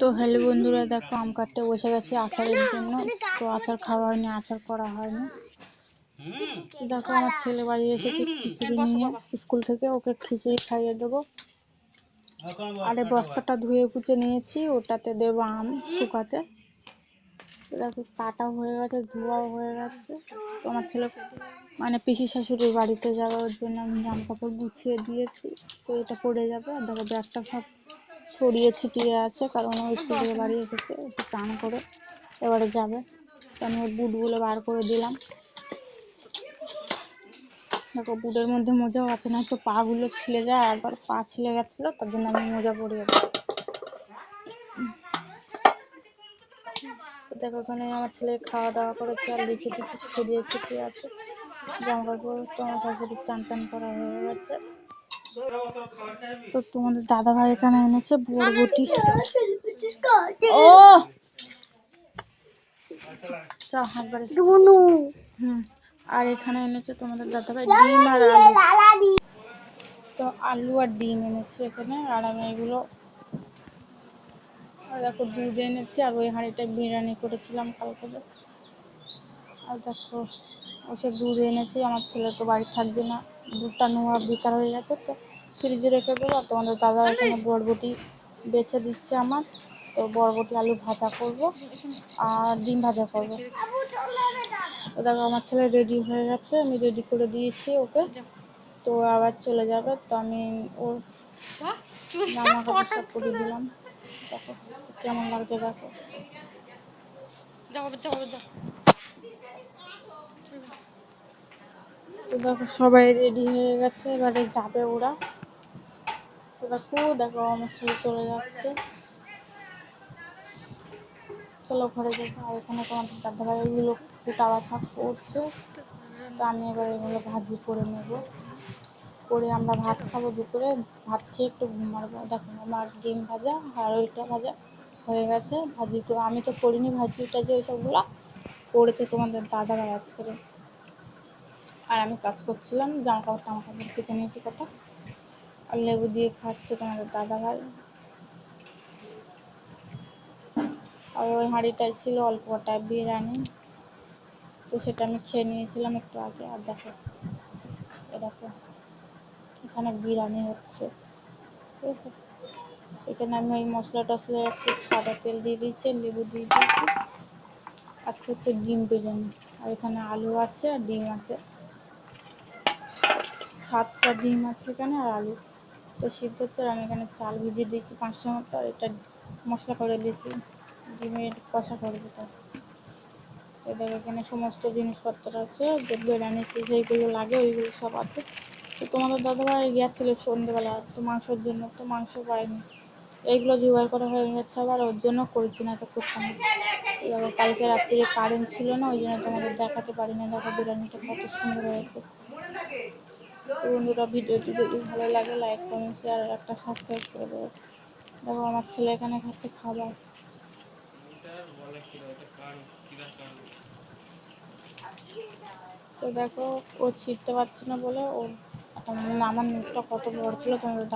তো হ্যালো বন্ধুরা, দেখো আম কাটতে বসে গেছি আচারের জন্য। তো আচার খাওয়া হয়নি, আচার করা হয়নি। দেখো আমার ছেলে বাড়ি এসেছে খিচুড়ি নিয়ে। স্কুল থেকে ওকে খিচুড়ি খাইয়ে দেবো। আর বস্তাটা ধুয়ে কুচে নিয়েছি, ওটাতে দেবো আম শুকাতে। দেখো কাটা হয়ে গেছে, ধোয়াও হয়ে গেছে। তো আমার ছেলে মানে পিসি শাশুড়ির বাড়িতে যাবে ওর জন্য আমি জামা কাপড় গুছিয়ে দিয়েছি। তো এটা পড়ে যাবে, আর দেখো ব্যাগটা সব ছড়িয়ে ছিটিয়ে আছে, কারণ ও স্কুল বাড়ি এসেছে, এসে চান করে এবারে যাবে। আমি ওর বুটগুলো বার করে দিলাম। দেখো, বুটের মধ্যে মোজাও আছে না তো পা গুলো ছিলে যায়, একবার পা ছিলে গেছিল, তার জন্য আমি মোজা পরিয়ে দিই দেখো ওখানে আমার ছেলে খাওয়া দাওয়া করেছে, আর লিচু টিচু ছড়িয়ে ছিটিয়ে আছে। জামা কাপড় তো আমার শাশুড়ির চান টান করা হয়ে গেছে। তো তোমাদের দাদা ভাই এখানে এনেছে বরবটি। ও! আর এখানে এনেছে তোমাদের দাদা ভাই ডিম আর আলু। তো আলু আর ডিম এনেছে এখানে আর আমি এগুলো আর দেখো দুধ এনেছি আর ওই হাঁড়িটায় বিরিয়ানি করেছিলাম কালকে। আর দেখো ও সে দুধ এনেছি আমার ছেলে তো বাড়ি থাকবে না। দুধটা নোয়া বেকার হয়ে গেছে তো ফ্রিজে রেখে দেবো। তোমাদের দাদা এখানে বরবটি বেছে দিচ্ছে আমার তো বরবটি আলু ভাজা করব আর ডিম ভাজা করব। তো দেখো আমার ছেলে রেডি হয়ে গেছে আমি রেডি করে দিয়েছি ওকে। তো আবার চলে যাবে তো আমি ওর জামা কাপড় সব করে দিলাম। দেখো কেমন লাগছে দেখো। যাও যাও যাও। তো দেখো সবাই রেডি হয়ে গেছে, এবারে যাবে ওরা। তো দেখো দেখো আমার ছেলে চলে যাচ্ছে। চলো ঘরে যাব আর এখানে তোমাদের দাদা ভাই এগুলো কুটা বাছা করছে। তো আমি এবার এগুলো ভাজি করে নেব। করে আমরা ভাত খাব দুপুরে। ভাত খেয়ে একটু ঘুমাবো দেখো আমার ডিম ভাজা আর ওইটা ভাজা হয়ে গেছে। ভাজি তো আমি তো করিনি, ভাজি টাজি ওইসবগুলো করেছে তোমাদের দাদা ভাই আজকে। আর আমি কাজ করছিলাম, জামা কাপড়, টামা কাপড় কেচে নিয়েছি কটা। আর লেবু দিয়ে খাচ্ছে তোমাদের দাদা ভাই। আর ওই হাঁড়িটায় ছিল অল্প কটা বিরিয়ানি। তো সেটা আমি খেয়ে নিয়েছিলাম একটু আগে। আর দেখো, এ দেখো, এখানে বিরিয়ানি হচ্ছে। ঠিক আছে? এখানে আমি ওই মশলা টশলা একটু সাদা তেল দিয়ে দিয়েছি লেবু দিয়ে দিয়েছি। আজকে হচ্ছে ডিম বিরিয়ানি। আর এখানে আলু আছে আর ডিম আছে। সাতটা ডিম আছে এখানে আর আলু। তো সিদ্ধ হচ্ছে আর আমি এখানে চাল ভিজিয়ে দিয়েছি পাঁচশো মতো আর এটা মশলা করে দিয়েছি, ডিমের কষা করব তো এবার এখানে সমস্ত জিনিসপত্র আছে যে বিরিয়ানিতে যেইগুলো লাগে ওইগুলো সব আছে। তো তোমাদের দাদাভাই গেছিল সন্ধ্যেবেলা তো মাংসের জন্য তো মাংস পাইনি এইগুলো জোগাড় করা হয়ে গেছে আবার, ওর জন্য করেছি না তো করতাম না। এবার কালকে রাত্রিরে কারেন্ট ছিল না, ওই জন্য তোমাদের দেখাতে পারি না দেখো বিরিয়ানিটা কত সুন্দর হয়েছে। তো বন্ধুরা ভিডিওটি যদি ভালো লাগে লাইক কমেন্ট শেয়ার একটা সাবস্ক্রাইব করে দেবো। দেখো, আমার ছেলে এখানে খাচ্ছে খাবার। তো দেখো, ও ছিটতে পারছে না বলে ও আমার মুখটা কত বড় ছিল, তোমাদের